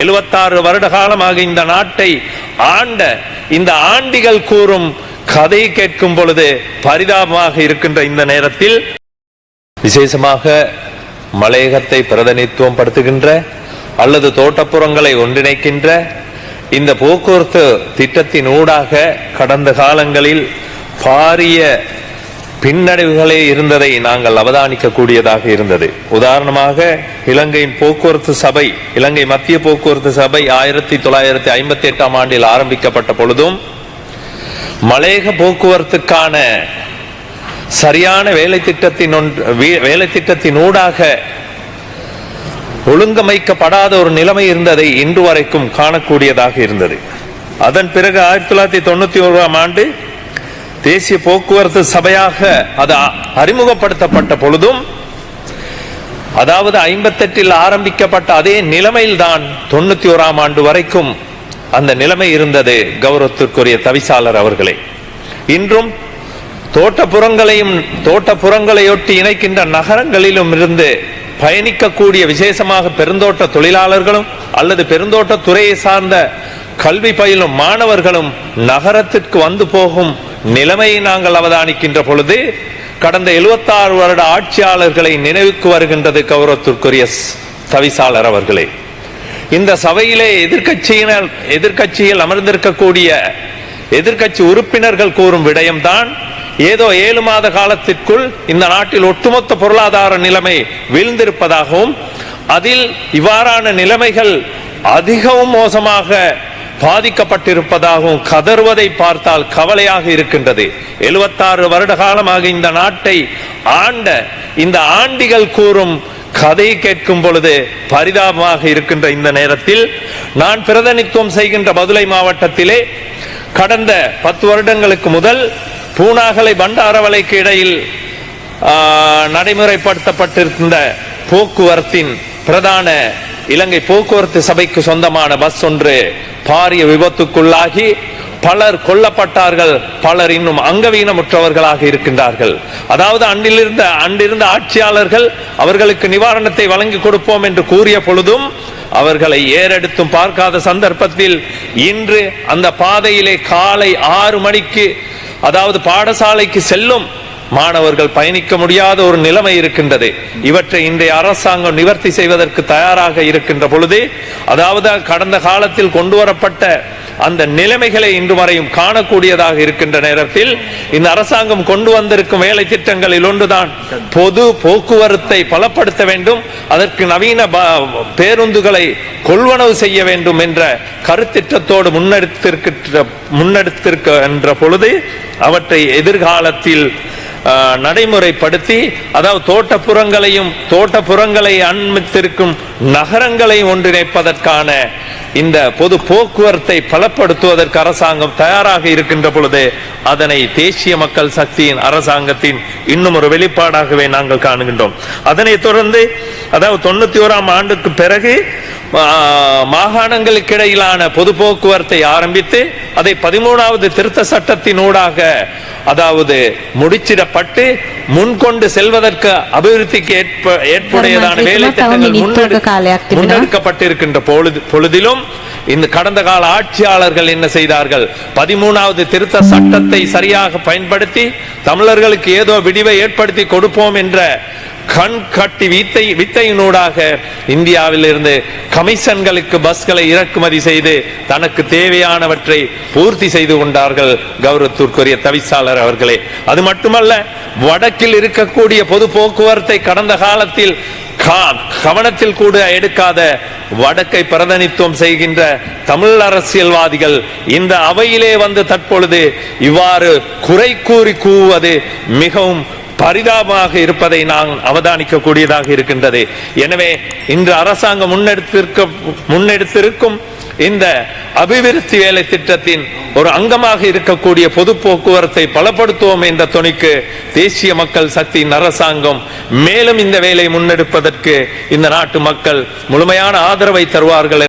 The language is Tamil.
எழுபத்தாறு வருட காலமாக இந்த நாட்டை ஆண்ட இந்த ஆண்டிகள் கூறும் கதை கேட்கும் பொழுது பரிதாபமாக இருக்கின்ற இந்த நேரத்தில் விசேஷமாக மலையகத்தை பிரதிநிதித்துவம் படுத்துகின்ற அல்லது தோட்டப்புறங்களை ஒன்றிணைக்கின்ற இந்த போக்குவரத்து திட்டத்தின் ஊடாக கடந்த காலங்களில் பாரிய பின்னடைவுகளே இருந்ததை நாங்கள் அவதானிக்க கூடியதாக இருந்தது. உதாரணமாக இலங்கையின் போக்குவரத்து சபை இலங்கை மத்திய போக்குவரத்து சபை ஆயிரத்தி தொள்ளாயிரத்தி ஐம்பத்தி எட்டாம் ஆண்டில் ஆரம்பிக்கப்பட்ட பொழுதும் மலையக போக்குவரத்துக்கான சரியான வேலை திட்டத்தின் ஒன்று வேலை திட்டத்தின் ஊடாக ஒழுங்கமைக்கப்படாத ஒரு நிலைமை இருந்ததை இன்று வரைக்கும் காணக்கூடியதாக இருந்தது. அதன் பிறகு ஆயிரத்தி தொள்ளாயிரத்தி தொண்ணூத்தி ஓராம் ஆண்டு தேசிய போக்குவரத்து சபையாக அது அறிமுகப்படுத்தப்பட்ட பொழுதும் அதாவது ஐம்பத்தெட்டில் ஆரம்பிக்கப்பட்ட அதே நிலைமையில்தான் தொண்ணூத்தி ஓராம் ஆண்டு வரைக்கும் அந்த நிலைமை இருந்தது கௌரவத்திற்குரிய தவிசாளர் அவர்களே. இன்றும் தோட்டப்புறங்களையும் தோட்டப்புறங்களையொட்டி இணைக்கின்ற நகரங்களிலும் இருந்து பயணிக்கக்கூடிய விசேஷமாக பெருந்தோட்ட தொழிலாளர்களும் அல்லது பெருந்தோட்ட துறையை சார்ந்த கல்வி பயிலும் மாணவர்களும் நகரத்திற்கு வந்து போகும் நிலைமையை நாங்கள் அவதானிக்கின்ற பொழுது கடந்த 76 வருட ஆட்சியாளர்களை நினைவுக்கு வருகின்றது கௌரவத்திற்குரிய தவிசாளர் அவர்களே. இந்த சபையிலே எதிர்கட்சியினர் எதிர்க்கட்சியில் அமர்ந்திருக்கக்கூடிய எதிர்க்கட்சி உறுப்பினர்கள் கூறும் விடயம்தான் ஏதோ ஏழு மாத காலத்திற்குள் இந்த நாட்டில் ஒட்டுமொத்த பொருளாதார நிலைமை வீழ்ந்திருப்பதாகவும் அதில் இவ்வாறான நிலைமைகள் அதிகவும் மோசமாக பாதிக்கப்பட்டிருப்பதாகவும் கதறுவதை பார்த்தால் கவலையாக இருக்கின்றது. 76 வருட காலமாக இந்த நாட்டை ஆண்ட இந்த ஆண்டிகள் கூறும் கதை கேட்கும் பொழுது பரிதாபமாக இருக்கின்ற இந்த நேரத்தில் நான் பிரதிநித்துவம் செய்கின்ற மதுரை மாவட்டத்திலே கடந்த பத்து வருடங்களுக்கு முதல் பூனாகலை பண்டாரவலைக்கு இடையில் நடைமுறைப்படுத்தப்பட்டிருந்த போக்குவரத்தின் பிரதான இலங்கை போக்குவரத்து சபைக்கு சொந்தமான பஸ் ஒன்று பாரிய விபத்துக்குள்ளாகி பலர் கொல்லப்பட்டார்கள் பலர் இன்னும் அங்கவீனமுற்றவர்களாக இருக்கின்றார்கள். அதாவது அன்றிலிருந்த அன்றிருந்த ஆட்சியாளர்கள் அவர்களுக்கு நிவாரணத்தை வழங்கி கொடுப்போம் என்று கூறிய பொழுதும் அவர்களை ஏறெடுத்தும் பார்க்காத சந்தர்ப்பத்தில் இன்று அந்த பாதையிலே காலை ஆறு மணிக்கு அதாவது பாடசாலைக்கு செல்லும் மாணவர்கள் பயணிக்க முடியாத ஒரு நிலைமை இருக்கின்றது. இவற்றை இன்றைய அரசாங்கம் நிவர்த்தி செய்வதற்கு தயாராக இருக்கின்ற பொழுது அதாவது கடந்த காலத்தில் கொண்டு வரப்பட்ட அந்த நிலைமைகளை இன்று வரையும் காணக்கூடியதாக இருக்கின்ற நேரத்தில் இந்த அரசாங்கம் கொண்டு வந்திருக்கும் வேலை திட்டங்களில் ஒன்றுதான் பொது போக்குவரத்தை பலப்படுத்த வேண்டும் அதற்கு நவீன ப- பேருந்துகளை கொள்வனவு செய்ய வேண்டும் என்ற கருத்திட்டத்தோடு முன்னெடுத்திருக்கின்ற முன்னெடுத்திருக்கின்ற பொழுது அவற்றை எதிர்காலத்தில் நடைமுறைப்படுத்தி அதாவது தோட்டப்புறங்களையும் தோட்டப்புறங்களை அண்மித்திருக்கும் நகரங்களை ஒன்றிணைப்பதற்கான இந்த பொது போக்குவரத்தை பலப்படுத்துவதற்கு அரசாங்கம் தயாராக இருக்கின்ற பொழுது அதனை தேசிய மக்கள் சக்தியின் அரசாங்கத்தின் இன்னும் ஒரு வெளிப்பாடாகவே நாங்கள் காணுகின்றோம். அதனைத் தொடர்ந்து அதாவது தொண்ணூத்தி ஓராம் ஆண்டுக்கு பிறகு மாகாணங்களுக்கு இடையிலான பொது போக்குவரத்தை ஆரம்பித்து அதை பதிமூணாவது திருத்த சட்டத்தினூடாக அதாவது முடிச்சிடப்பட்டு முன்கொண்டு செல்வதற்கு அபிவிருத்திக்கு ஏற்ப ஏற்புடையதான வேலை திட்டங்கள். முன்னெடுக்கப்பட்டிருக்கின்ற பொழுது பொழுதிலும் இந்த கடந்த கால ஆட்சியாளர்கள் என்ன செய்தார்கள் பதிமூணாவது திருத்த சட்டத்தை சரியாக பயன்படுத்தி தமிழர்களுக்கு ஏதோ விடிவை ஏற்படுத்தி கொடுப்போம் என்ற கண் கட்டி வித்தை வித்தையினூடாக இந்தியாவில் இருந்து கமிஷன்களுக்கு பஸ்களை இறக்குமதி செய்து தனக்கு தேவையானவற்றை பூர்த்தி செய்து கொண்டார்கள் கௌரவத்திற்குரிய தவிசாளர் அவர்களே. அது மட்டுமல்ல வடக்கில் இருக்கக்கூடிய பொது போக்குவரத்தை கடந்த காலத்தில் கா- கவனத்தில் கூட எடுக்காத வடக்கை பிரதிநித்துவம் செய்கின்ற தமிழ் அரசியல்வாதிகள் இந்த அவையிலே வந்து தற்பொழுது இவ்வாறு குறை கூறி கூவுவது மிகவும் பரிதாபமாக இருப்பதை நான் அவதானிக்கக்கூடியதாக இருக்கின்றது. எனவே இன்று அரசாங்கம் முன்னெடுத்திருக்க முன்னெடுத்திருக்கும் இந்த அபிவிருத்தி வேலை திட்டத்தின் ஒரு அங்கமாக இருக்கக்கூடிய பொது போக்குவரத்தை பலப்படுத்துவோம் என்ற துணிக்கு தேசிய மக்கள் சக்தியின் அரசாங்கம் மேலும் இந்த வேலை முன்னெடுப்பதற்கு இந்த நாட்டு மக்கள் முழுமையான ஆதரவை தருவார்கள்